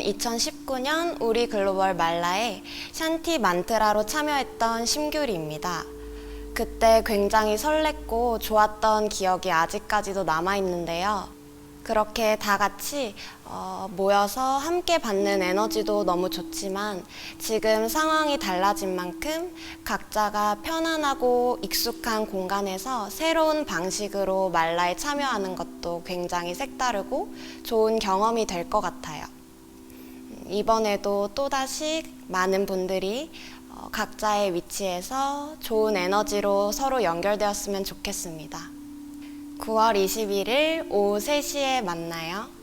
2019년 우리 글로벌 말라에 샨티 만트라로 참여했던 심규리입니다. 그때 굉장히 설렜고 좋았던 기억이 아직까지도 남아있는데요. 그렇게 다 같이 어, 모여서 함께 받는 에너지도 너무 좋지만 지금 상황이 달라진 만큼 각자가 편안하고 익숙한 공간에서 새로운 방식으로 말라에 참여하는 것도 굉장히 색다르고 좋은 경험이 될 것 같아요. 음, 이번에도 또다시 많은 분들이 어, 각자의 위치에서 좋은 에너지로 서로 연결되었으면 좋겠습니다. 9월 21일 오후 3시에 만나요.